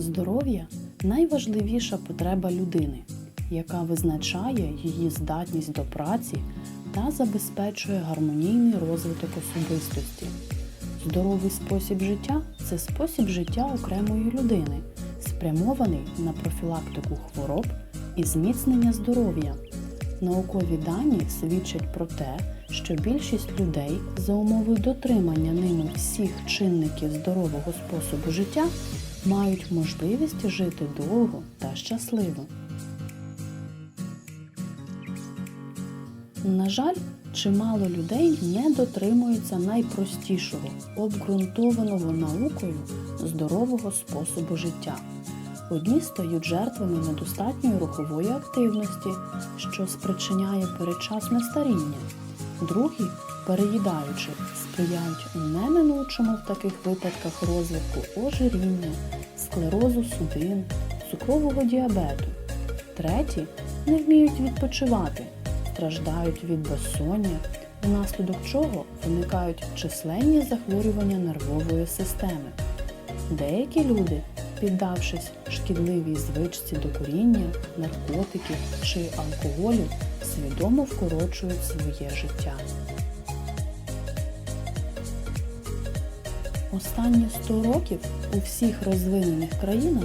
Здоров'я найважливіша потреба людини, яка визначає її здатність до праці та забезпечує гармонійний розвиток особистості. Здоровий спосіб життя це спосіб життя окремої людини, спрямований на профілактику хвороб і зміцнення здоров'я. Наукові дані свідчать про те, що більшість людей за умови дотримання ними всіх чинників здорового способу життя мають можливість жити довго та щасливо. На жаль, чимало людей не дотримуються найпростішого, обґрунтованого наукою здорового способу життя. Одні стають жертвами недостатньої рухової активності, що спричиняє передчасне старіння. Другі, переїдаючи, сприяють неминучому в таких випадках розвитку ожиріння, склерозу судин, цукрового діабету. Треті не вміють відпочивати, страждають від безсоння, внаслідок чого виникають численні захворювання нервової системи. Деякі люди, піддавшись шкідливій звичці до куріння, наркотиків чи алкоголю, свідомо вкорочують своє життя. Останні 100 років у всіх розвинених країнах,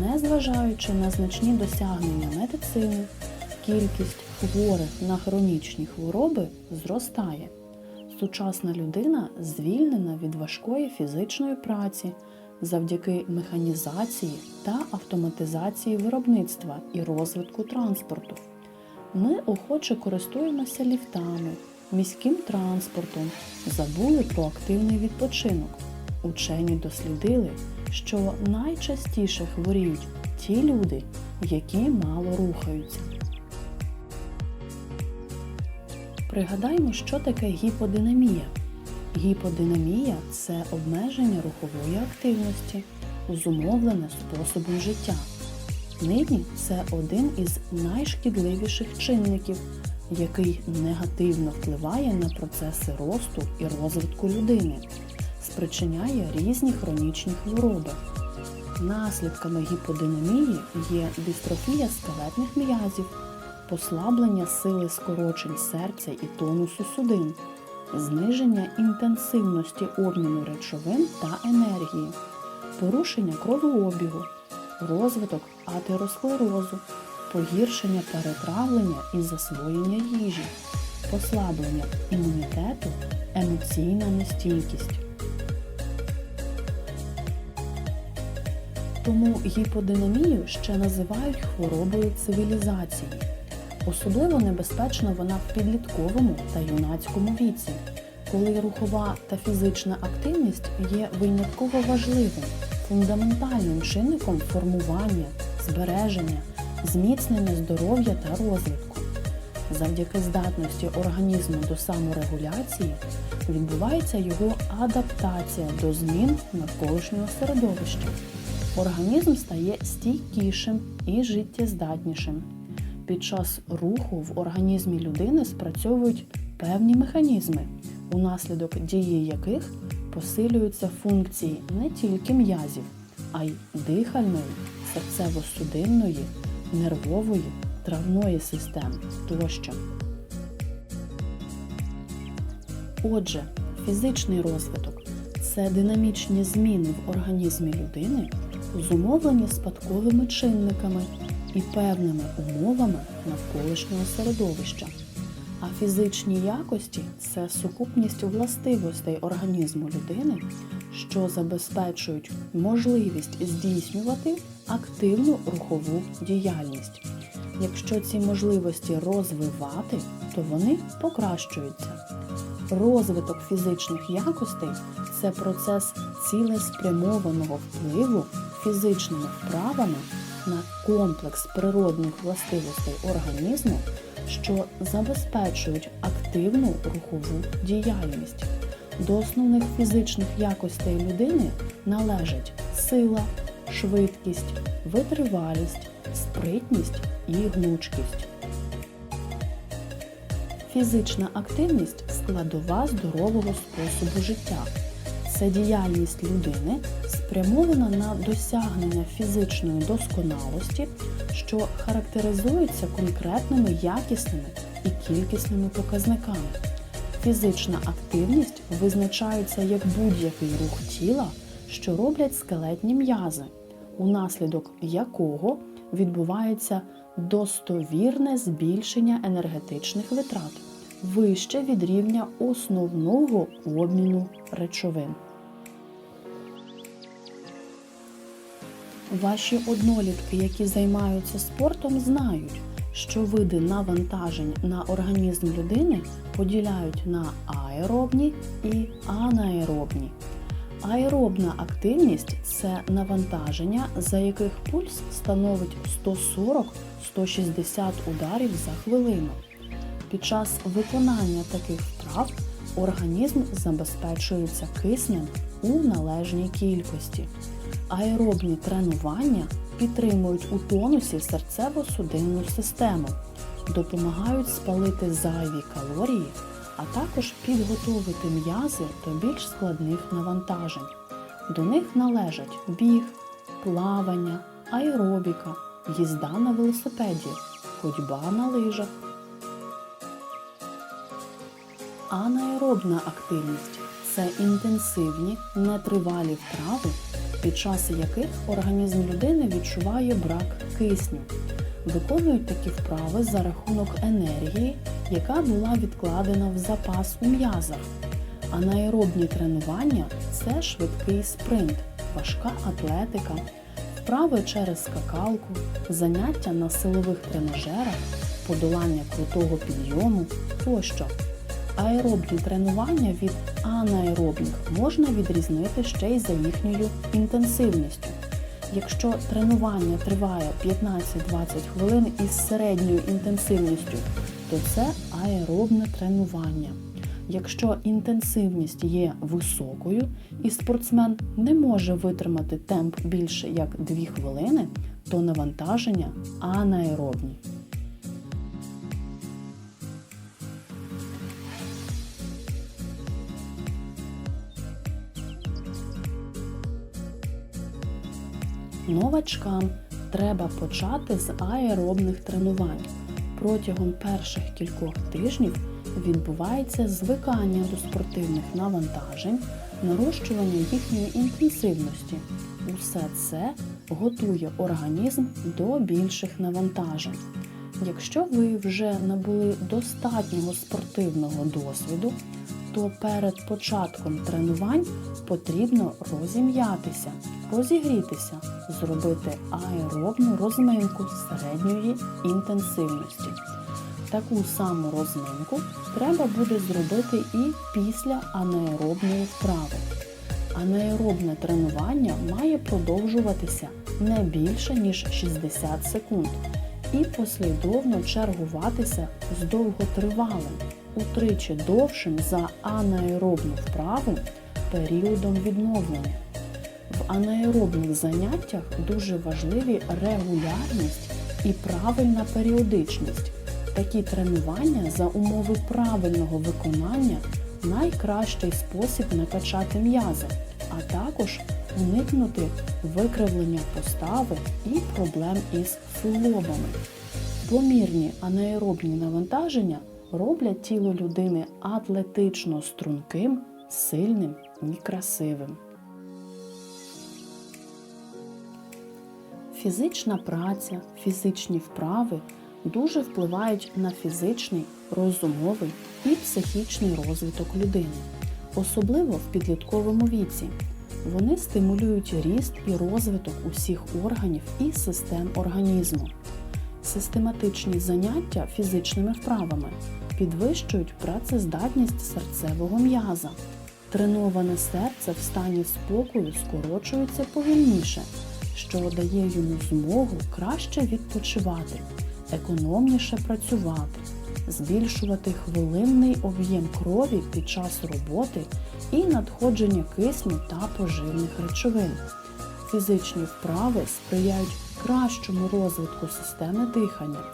незважаючи на значні досягнення медицини, кількість хворих на хронічні хвороби зростає. Сучасна людина звільнена від важкої фізичної праці завдяки механізації та автоматизації виробництва і розвитку транспорту. Ми охоче користуємося ліфтами, міським транспортом, забули про активний відпочинок. Учені дослідили, що найчастіше хворіють ті люди, які мало рухаються. Пригадаймо, що таке гіподинамія. Гіподинамія це обмеження рухової активності, зумовлене способом життя. Нині це один із найшкідливіших чинників, який негативно впливає на процеси росту і розвитку людини, спричиняє різні хронічні хвороби. Наслідками гіподинамії є дистрофія скелетних м'язів, послаблення сили скорочень серця і тонусу судин, зниження інтенсивності обміну речовин та енергії, порушення кровообігу, розвиток атеросклерозу, погіршення перетравлення і засвоєння їжі, послаблення імунітету, емоційна нестійкість. Тому гіподинамію ще називають хворобою цивілізації. Особливо небезпечна вона в підлітковому та юнацькому віці, коли рухова та фізична активність є винятково важливим, фундаментальним чинником формування, збереження, зміцнення здоров'я та розвитку. Завдяки здатності організму до саморегуляції відбувається його адаптація до змін навколишнього середовища. Організм стає стійкішим і життєздатнішим. Під час руху в організмі людини спрацьовують певні механізми, унаслідок дії яких посилюються функції не тільки м'язів, а й дихальної, серцево-судинної, нервової, травної систем тощо. Отже, фізичний розвиток це динамічні зміни в організмі людини, зумовлені спадковими чинниками і певними умовами навколишнього середовища. А фізичні якості це сукупність властивостей організму людини, що забезпечують можливість здійснювати активну рухову діяльність. Якщо ці можливості розвивати, то вони покращуються. Розвиток фізичних якостей це процес цілеспрямованого впливу фізичними вправами на комплекс природних властивостей організму, що забезпечують активну рухову діяльність. До основних фізичних якостей людини належать сила, швидкість, витривалість, спритність і гнучкість. Фізична активність складова здорового способу життя. Це діяльність людини, спрямована на досягнення фізичної досконалості, що характеризується конкретними якісними і кількісними показниками. Фізична активність визначається як будь-який рух тіла, що роблять скелетні м'язи, унаслідок якого відбувається достовірне збільшення енергетичних витрат вище від рівня основного обміну речовин. Ваші однолітки, які займаються спортом, знають, що види навантажень на організм людини поділяють на аеробні і анаеробні. Аеробна активність це навантаження, за яких пульс становить 140-160 ударів за хвилину. Під час виконання таких вправ організм забезпечується киснем у належній кількості. Аеробні тренування підтримують у тонусі серцево-судинну систему, допомагають спалити зайві калорії, а також підготовити м'язи до більш складних навантажень. До них належать біг, плавання, аеробіка, їзда на велосипеді, ходьба на лижах. Анаеробна активність це інтенсивні, нетривалі вправи, під час яких організм людини відчуває брак кисню. Виконують такі вправи за рахунок енергії, яка була відкладена в запас у м'язах. Анаеробні тренування це швидкий спринт, важка атлетика, вправи через скакалку, заняття на силових тренажерах, подолання крутого підйому тощо. Аеробні тренування від анаеробних можна відрізнити ще й за їхньою інтенсивністю. Якщо тренування триває 15-20 хвилин із середньою інтенсивністю, то це аеробне тренування. Якщо інтенсивність є високою і спортсмен не може витримати темп більше як 2 хвилини, то навантаження анаеробні. Новачкам треба почати з аеробних тренувань. Протягом перших кількох тижнів відбувається звикання до спортивних навантажень, нарощування їхньої інтенсивності. Усе це готує організм до більших навантажень. Якщо ви вже набули достатнього спортивного досвіду, то перед початком тренувань потрібно розім'ятися, розігрітися, зробити аеробну розминку середньої інтенсивності. Таку саму розминку треба буде зробити і після анаеробної вправи. Анаеробне тренування має продовжуватися не більше ніж 60 секунд і послідовно чергуватися з довготривалим, утричі довшим за анаеробну вправу періодом відновлення. В анаеробних заняттях дуже важливі регулярність і правильна періодичність. Такі тренування за умови правильного виконання найкращий спосіб накачати м'язи, а також уникнути викривлення постави і проблем із фулобами. Помірні анаеробні навантаження роблять тіло людини атлетично струнким, сильним і красивим. Фізична праця, фізичні вправи дуже впливають на фізичний, розумовий і психічний розвиток людини, особливо в підлітковому віці. Вони стимулюють ріст і розвиток усіх органів і систем організму. Систематичні заняття фізичними вправами підвищують працездатність серцевого м'яза. Треноване серце в стані спокою скорочується повільніше, що дає йому змогу краще відпочивати, економніше працювати, збільшувати хвилинний об'єм крові під час роботи і надходження кисню та поживних речовин. Фізичні вправи сприяють кращому розвитку системи дихання.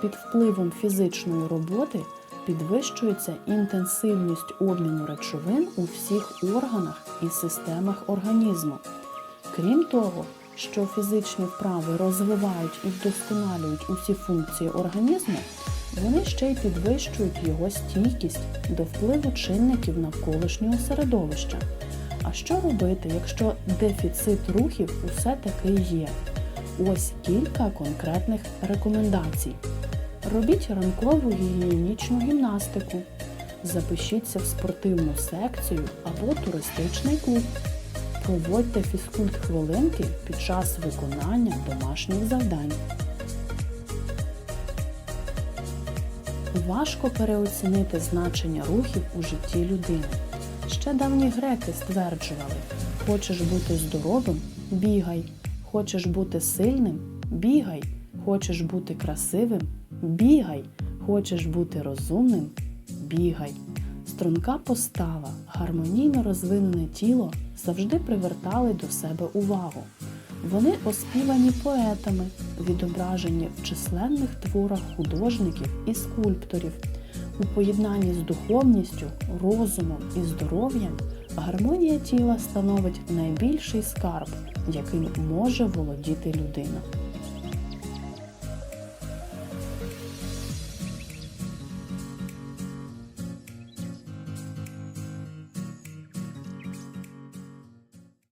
Під впливом фізичної роботи підвищується інтенсивність обміну речовин у всіх органах і системах організму. Крім того, що фізичні вправи розвивають і вдосконалюють усі функції організму, вони ще й підвищують його стійкість до впливу чинників навколишнього середовища. А що робити, якщо дефіцит рухів усе таки є? Ось кілька конкретних рекомендацій. Робіть ранкову гігієнічну гімнастику. Запишіться в спортивну секцію або туристичний клуб. Проводьте фізкульт хвилинки під час виконання домашніх завдань. Важко переоцінити значення рухів у житті людини. Ще давні греки стверджували: хочеш бути здоровим бігай, хочеш бути сильним бігай, хочеш бути красивим бігай, хочеш бути розумним бігай. Струнка постава, гармонійно розвинене тіло завжди привертали до себе увагу. Вони оспівані поетами, відображені в численних творах художників і скульпторів. У поєднанні з духовністю, розумом і здоров'ям гармонія тіла становить найбільший скарб, яким може володіти людина.